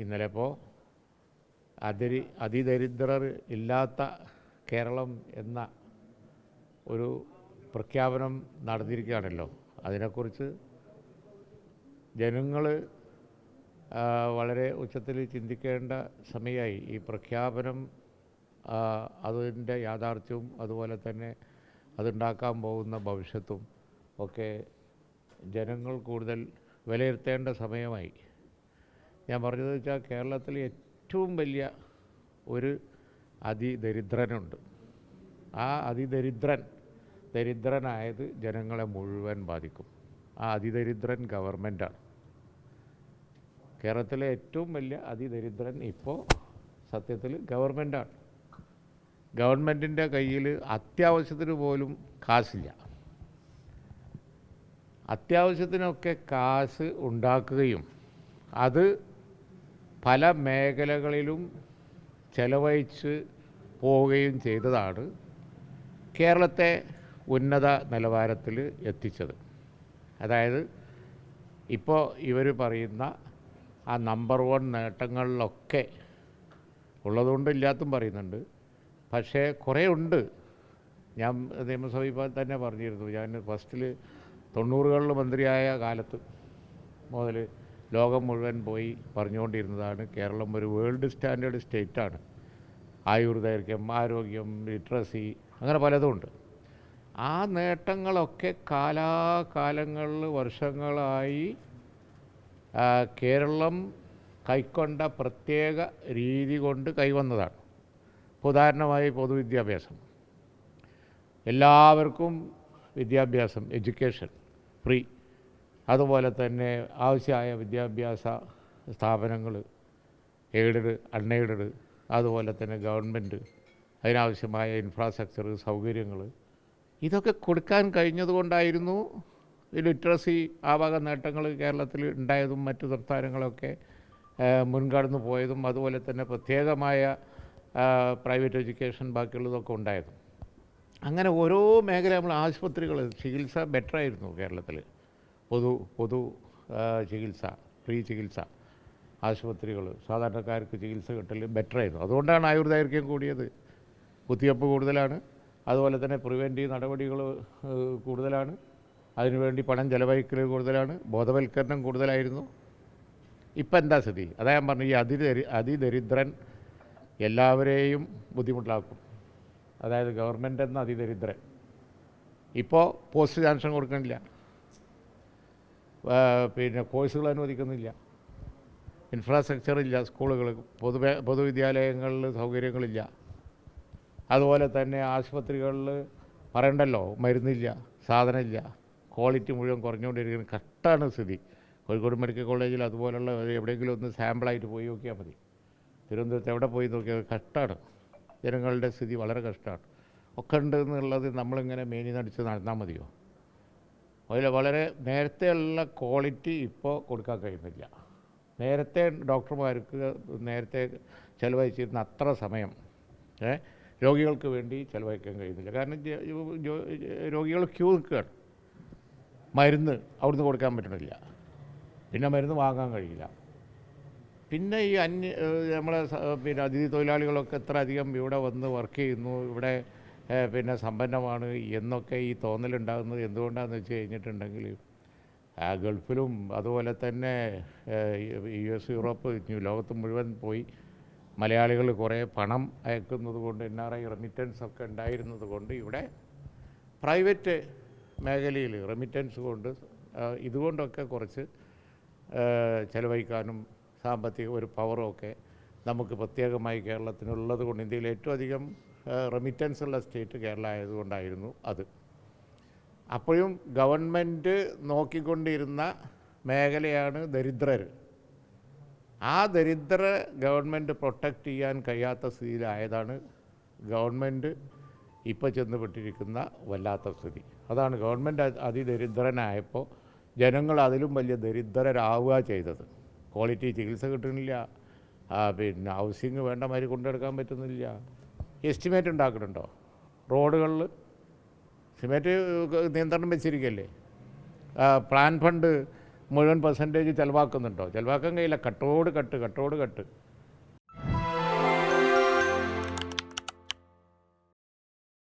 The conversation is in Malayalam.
ഇന്നലെ ഇപ്പോൾ അതിരി അതിദരിദ്രർ ഇല്ലാത്ത കേരളം എന്ന ഒരു പ്രഖ്യാപനം നടന്നിരിക്കുകയാണല്ലോ അതിനെക്കുറിച്ച് ജനങ്ങൾ വളരെ ഉച്ചത്തിൽ ചിന്തിക്കേണ്ട സമയമായി. ഈ പ്രഖ്യാപനം അതിന്റെ യാഥാർത്ഥ്യവും അതുപോലെ തന്നെ അതുണ്ടാക്കാൻ പോകുന്ന ഭവിഷ്യത്തും ഒക്കെ ജനങ്ങൾ കൂടുതൽ വിലയിരുത്തേണ്ട സമയമായി. ഞാൻ പറഞ്ഞത് വെച്ചാൽ കേരളത്തിൽ ഏറ്റവും വലിയ ഒരു അതിദരിദ്രനുണ്ട്. ആ അതിദരിദ്രൻ ദരിദ്രനായത് ജനങ്ങളെ മുഴുവൻ ബാധിക്കും. ആ അതിദരിദ്രൻ ഗവൺമെന്റാണ് കേരളത്തിലെ ഏറ്റവും വലിയ അതിദരിദ്രൻ ഇപ്പോൾ സത്യത്തിൽ ഗവൺമെന്റാണ് ഗവൺമെന്റിന്റെ കയ്യിൽ അത്യാവശ്യത്തിന് പോലും കാശില്ല. അത്യാവശ്യത്തിനൊക്കെ കാശ് ഉണ്ടാക്കുകയും അത് പല മേഖലകളിലും ചെലവഴിച്ച് പോവുകയും ചെയ്തതാണ് കേരളത്തെ ഉന്നത നിലവാരത്തിൽ എത്തിച്ചത്. അതായത് ഇപ്പോൾ ഇവർ പറയുന്ന ആ നമ്പർ വൺ നേട്ടങ്ങളിലൊക്കെ ഉള്ളതുകൊണ്ട് ഇല്ലാത്തും പറയുന്നുണ്ട്. പക്ഷേ കുറേ ഉണ്ട്. ഞാൻ നിയമസഭയിൽ തന്നെ പറഞ്ഞിരുന്നു. ഞാൻ ഫസ്റ്റിൽ തൊണ്ണൂറുകളിൽ മന്ത്രിയായ കാലത്ത് മുതൽ ലോകം മുഴുവൻ പോയി പറഞ്ഞുകൊണ്ടിരുന്നതാണ്. കേരളം ഒരു വേൾഡ് സ്റ്റാൻഡേർഡ് സ്റ്റേറ്റാണ് ആയുർദൈർഘ്യം ആരോഗ്യം ലിറ്ററസി അങ്ങനെ പലതുമുണ്ട് ആ നേട്ടങ്ങളൊക്കെ കാലാകാലങ്ങളിൽ വർഷങ്ങളായി കേരളം കൈക്കൊണ്ട പ്രത്യേക രീതി കൊണ്ട് കൈവന്നതാണ്. ഉദാഹരണമായി പൊതുവിദ്യാഭ്യാസം. എല്ലാവർക്കും വിദ്യാഭ്യാസം എഡ്യൂക്കേഷൻ ഫ്രീ അതുപോലെ തന്നെ ആവശ്യമായ വിദ്യാഭ്യാസ സ്ഥാപനങ്ങൾ എയ്ഡഡ് അൺഎയ്ഡഡ് അതുപോലെ തന്നെ ഗവൺമെന്റ് അതിനാവശ്യമായ ഇൻഫ്രാസ്ട്രക്ചർ സൗകര്യങ്ങൾ. ഇതൊക്കെ കൊടുക്കാൻ കഴിഞ്ഞതുകൊണ്ടായിരുന്നു ലിറ്ററസി ആ വക നേട്ടങ്ങൾ കേരളത്തിൽ ഉണ്ടായതും മറ്റു സംസ്ഥാനങ്ങളൊക്കെ മുൻകടന്നു പോയതും അതുപോലെ തന്നെ പ്രത്യേകമായ പ്രൈവറ്റ് എഡ്യൂക്കേഷൻ ബാക്കിയുള്ളതൊക്കെ ഉണ്ടായതും. അങ്ങനെ ഓരോ മേഖല നമ്മൾ ആശുപത്രികൾ ചികിത്സ ബെറ്ററായിരുന്നു കേരളത്തിൽ. പൊതു പൊതു ചികിത്സ ഫ്രീ ചികിത്സ ആശുപത്രികൾ സാധാരണക്കാർക്ക് ചികിത്സ കിട്ടൽ ബെറ്ററായിരുന്നു. അതുകൊണ്ടാണ് ആയുർദൈർഘ്യം കൂടിയത്. കുത്തിവയ്പ്പ് കൂടുതലാണ്. അതുപോലെ തന്നെ പ്രിവെന്റീവ് നടപടികൾ കൂടുതലാണ്. അതിനുവേണ്ടി പണം ചെലവഴിക്കൽ കൂടുതലാണ്. ബോധവൽക്കരണം കൂടുതലായിരുന്നു. ഇപ്പം എന്താ സ്ഥിതി? അതാ ഞാൻ പറഞ്ഞു ഈ അതിദരി അതിദരിദ്രൻ എല്ലാവരെയും ബുദ്ധിമുട്ടാക്കും അതായത് ഗവൺമെന്റ് എന്ന അതിദരിദ്രൻ. ഇപ്പോൾ പോസ്റ്റ് ജാൻഷൻ കൊടുക്കണില്ല. പിന്നെ കോഴ്സുകൾ അനുവദിക്കുന്നില്ല. ഇൻഫ്രാസ്ട്രക്ചർ ഇല്ല സ്കൂളുകൾ പൊതു പൊതുവിദ്യാലയങ്ങളിൽ സൗകര്യങ്ങളില്ല. അതുപോലെ തന്നെ ആശുപത്രികളിൽ പറയണ്ടല്ലോ മരുന്നില്ല സാധനമില്ല. ക്വാളിറ്റി മുഴുവൻ കുറഞ്ഞുകൊണ്ടിരിക്കുന്ന. കഷ്ടമാണ് സ്ഥിതി. കോഴിക്കോട് മെഡിക്കൽ കോളേജിൽ അതുപോലുള്ള എവിടെയെങ്കിലും ഒന്ന് സാമ്പിളായിട്ട് പോയി നോക്കിയാൽ മതി. തിരുവനന്തപുരത്ത് എവിടെ പോയി നോക്കിയാൽ കഷ്ടമാണ് ജനങ്ങളുടെ സ്ഥിതി വളരെ കഷ്ടമാണ് ഒക്കെ ഉണ്ട് എന്നുള്ളത് നമ്മളിങ്ങനെ മേനി നടിച്ച് നടന്നാൽ മതിയോ? അതിൽ വളരെ നേരത്തെയുള്ള ക്വാളിറ്റി ഇപ്പോൾ കൊടുക്കാൻ കഴിയുന്നില്ല. നേരത്തെ ഡോക്ടർമാർക്ക് നേരത്തെ ചിലവഴിച്ചിരുന്ന അത്ര സമയം രോഗികൾക്ക് വേണ്ടി ചിലവഴിക്കാൻ കഴിയുന്നില്ല. കാരണം രോഗികൾ ക്യൂ നിൽക്കുകയാണ്. മരുന്ന് അവിടുന്ന് കൊടുക്കാൻ പറ്റണില്ല. പിന്നെ മരുന്ന് വാങ്ങാൻ കഴിയില്ല. പിന്നെ ഈ അന്യ നമ്മളെ പിന്നെ അതിഥി തൊഴിലാളികളൊക്കെ എത്ര അധികം ഇവിടെ വന്ന് വർക്ക് ചെയ്യുന്നു. ഇവിടെ പിന്നെ സമ്പന്നമാണ് എന്നൊക്കെ ഈ തോന്നലുണ്ടാകുന്നത് എന്തുകൊണ്ടാണെന്ന് വെച്ച് കഴിഞ്ഞിട്ടുണ്ടെങ്കിൽ ഗൾഫിലും അതുപോലെ തന്നെ യു എസ് യൂറോപ്പ് ലോകത്ത് മുഴുവൻ പോയി മലയാളികൾ കുറേ പണം അയക്കുന്നത് കൊണ്ട് എൻ ആർ ഐ റെമിറ്റൻസ് ഒക്കെ ഉണ്ടായിരുന്നത് കൊണ്ട് ഇവിടെ പ്രൈവറ്റ് മേഖലയിൽ റെമിറ്റൻസ് കൊണ്ട് ഇതുകൊണ്ടൊക്കെ കുറച്ച് ചിലവഴിക്കാനും സാമ്പത്തിക ഒരു പവറും ഒക്കെ നമുക്ക് പ്രത്യേകമായി കേരളത്തിനുള്ളത് കൊണ്ട് ഇന്ത്യയിൽ ഏറ്റവും അധികം റെമിറ്റൻസ് ഉള്ള സ്റ്റേറ്റ് കേരള ആയതുകൊണ്ടായിരുന്നു അത്. അപ്പോഴും ഗവൺമെന്റ് നോക്കിക്കൊണ്ടിരുന്ന മേഖലയാണ് ദരിദ്രർ. ആ ദരിദ്ര ഗവൺമെന്റ് പ്രൊട്ടക്റ്റ് ചെയ്യാൻ കഴിയാത്ത സ്ഥിതിയിലായതാണ് ഗവൺമെന്റ് ഇപ്പോൾ ചെന്നുപെട്ടിരിക്കുന്ന വല്ലാത്ത സ്ഥിതി. അതാണ് ഗവൺമെന്റ് അതിദരിദ്രനായപ്പോൾ ജനങ്ങൾ അതിലും വലിയ ദരിദ്രരാവുക ചെയ്തത്. ക്വാളിറ്റി ചികിത്സ കിട്ടുന്നില്ല. പിന്നെ ഹൗസിങ് വേണ്ട മാതിരി കൊണ്ടെടുക്കാൻ പറ്റുന്നില്ല. എസ്റ്റിമേറ്റ് ഉണ്ടാക്കുന്നുണ്ടോ? റോഡുകളിൽ സിമേറ്റ് നിയന്ത്രണം വെച്ചിരിക്കല്ലേ? പ്ലാൻ ഫണ്ട് മുഴുവൻ പെർസെന്റേജ് ചിലവാക്കുന്നുണ്ടോ? ചിലവാക്കാൻ കഴിയില്ല. കട്ടോട് കട്ട് കട്ടോട് കട്ട്.